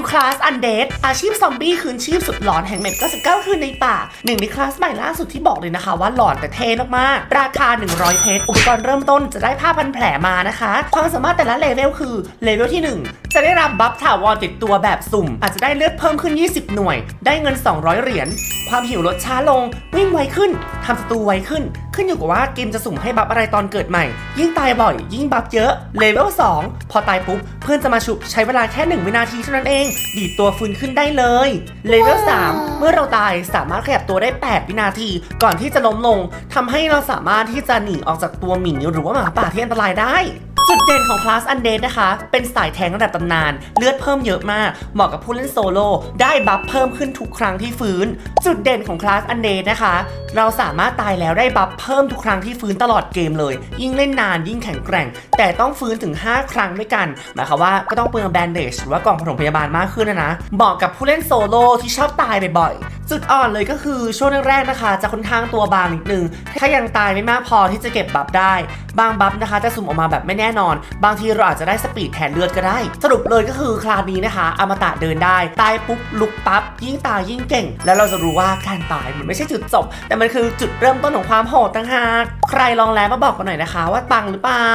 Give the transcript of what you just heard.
วคลาสอันเดดอาชีพซอมบี้คืนชีพสุดหลอนแห่งเมป99 คืนในป่า หนึ่งในคลาสใหม่ล่าสุดที่บอกเลยนะคะ ว่าหลอนแต่เท่มากๆ ราคา 100 เพชร อุปกรณ์เริ่มต้นจะได้ผ้าพันแผลมานะคะ ความสามารถแต่ละเลเวลคือเลเวลที่ 1 จะได้รับบัฟถาวรติดตัวแบบสุ่ม อาจจะได้เลือดเพิ่มขึ้น 20 หน่วย ได้เงิน 200 เหรียญ ความหิวลดช้าลง วิ่งไวขึ้นทำศัตรูไวขึ้นขึ้นอยู่กับว่าเกมจะสุ่มให้บัฟอะไรตอนเกิดใหม่ ยิ่งตายบ่อย ยิ่งบัฟเยอะ เลเวล 2 พอตายปุ๊บ เพื่อนจะมาชุบใช้เวลาแค่ 1 วินาทีเท่านั้นเอง ดีดตัวฟื้นขึ้นได้เลย เลเวล 3 เมื่อเราตายสามารถขยับตัวได้ 8 วินาที ก่อนที่จะล้มลงทำให้เราสามารถที่จะหนีออกจากตัวหมีหรือว่าหมาป่าที่อันตรายได้ จุดเด่นของคลาสอันเดนะคะ เป็นสายแทงระดับตำนาน เลือดเพิ่มเยอะมาก เหมาะกับผู้เล่นโซโล่ได้บัฟเพิ่มขึ้นทุกครั้งที่ฟื้น จุดเด่นของคลาสอันเดนะคะ เราสามารถตายแล้วได้บัฟเพิ่มทุกครั้งที่ฟื้นตลอดเกมเลย ยิ่งเล่นนานยิ่งแข็งแกร่ง แต่ต้องฟื้นถึง 5 ครั้งด้วยกัน หมายความว่าก็ต้องเปลืองแบนเดจหรือว่ากล่องปฐมพยาบาลมากขึ้นนะนะเหมาะกับผู้เล่นโซโล่ที่ชอบตายบ่อยๆจุดอ่อนเลยก็คือช่วงแรกๆนะคะ จะค่อนข้างตัวบางนิดนึงถ้ายังตายไม่มากพอที่จะเก็บบัฟได้ บางบัฟนะคะ จะสุ่มออกมาแบบไม่แน่นอนบางทีเราอาจจะได้สปีดแทนเลือดก็ได้ สรุปเลยก็คือคลาสนี้นะคะ อมตะเดินได้ ตายปุ๊บลุกปั๊บยิ่งตายยิ่งเก่ง แล้วเราจะรู้ว่าการตายมันไม่ใช่จุดจบ แต่มันคือจุดเริ่มต้นของความโหดต่างหาก ใครลองแล้วมาบอกกันหน่อยนะคะ ว่าปังหรือเปล่า